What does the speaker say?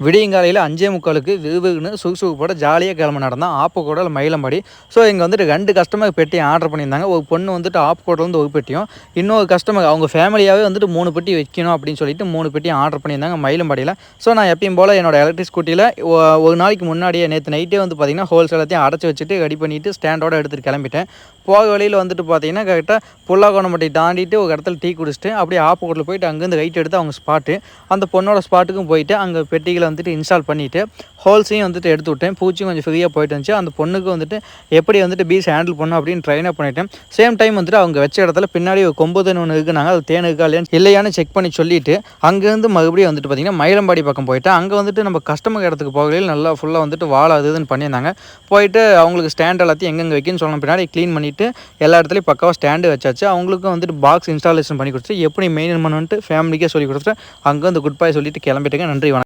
விடியங்காலையில் அஞ்சே முக்காலுக்கு விறுவிறுன்னு சுறுசுறுப்போட ஜாலியாக கிளம்ப நடந்தான். ஆப்பக்கூட மயிலம்பாடி. ஸோ இங்கே வந்துட்டு ரெண்டு கஸ்டமர் பெட்டி ஆர்டர் பண்ணியிருந்தாங்க. ஒரு பொண்ணு வந்துட்டு ஆப்பக்கூடலேருந்து ஒரு பெட்டியும் இன்னொரு கஸ்டமர் அவங்க ஃபேமிலியாகவே வந்துட்டு மூணு பெட்டி வைக்கணும் அப்படின்னு சொல்லிட்டு மூணு பெட்டி ஆர்டர் பண்ணியிருந்தாங்க மயிலம்பாடியில். ஸோ நான் எப்பயும் போல் என்னோட எலக்ட்ரிக் ஸ்கூட்டியில் ஒரு நாளைக்கு முன்னாடியே நேற்று நைட்டே வந்து பார்த்திங்கன்னா ஹோல்சேல் எல்லாத்தையும் அடைச்சி வச்சுட்டு ரெடி பண்ணிவிட்டு ஸ்டாண்டோட எடுத்துகிட்டு கிளம்பிட்டேன். போக வழியில் வந்துட்டு பார்த்தீங்கன்னா கரெக்டாக புல்லாக்கோணம்பட்டி தாண்டிட்டு ஒரு இடத்துல டீ குடிச்சிட்டு அப்படியே ஆப்பக்கூட்டில் போயிட்டு அங்கேருந்து ரைட் எடுத்து அவங்க ஸ்பாட்டு அந்த பொண்ணோட ஸ்பாட்டுக்கும் போயிட்டு அங்கே பெட்டிகளை வந்துட்டு இன்ஸ்டால் பண்ணிவிட்டு ஹோல்ஸையும் வந்துட்டு எடுத்து விட்டேன். பூச்சியும் கொஞ்சம் ஃப்ரீயாக போயிட்டு இருந்துச்சு. அந்த பொண்ணுக்கு வந்துட்டு எப்படி வந்துட்டு பீஸ் ஹேண்டில் பண்ணும் அப்படின்னு ட்ரைன் அப் பண்ணிட்டேன். சேம் டைம் வந்துட்டு அவங்க வச்ச இடத்துல பின்னாடி ஒரு கொம்பு தேன் ஒன்று இருக்குனாங்க. அது தேன் இருக்கா இல்லையான்னு இல்லையான்னு செக் பண்ணி சொல்லிட்டு அங்கேருந்து மறுபடியும் வந்துட்டு பார்த்திங்கன்னா மயிலம்பாடி பக்கம் போயிட்டேன் அங்கே வந்துட்டு நம்ம கஸ்டமர் இடத்துக்கு போகலையில் நல்லா ஃபுல்லாக வந்துட்டு வாழை அதுன்னு பண்ணியிருந்தாங்க. போயிட்டு அவங்களுக்கு ஸ்டாண்ட் எல்லாத்தையும் எங்கெங்கே வைக்கணும்னு சொன்ன பின்னாடி க்ளீன் பண்ணிவிட்டு எல்லா இடத்துலையும் பக்காவாக ஸ்டாண்டு வச்சாச்சு. அவங்களுக்கும் வந்துட்டு பாக்ஸ் இன்ஸ்டாலேஷன் பண்ணி கொடுத்துட்டு எப்படி மெயின்டைன் பண்ணுன்ட்டு ஃபேமிலிக்கே சொல்லி கொடுத்துட்டு அங்கே வந்து குட் பை சொல்லிட்டு கிளம்பிட்டுங்க. நன்றி வணக்கம்.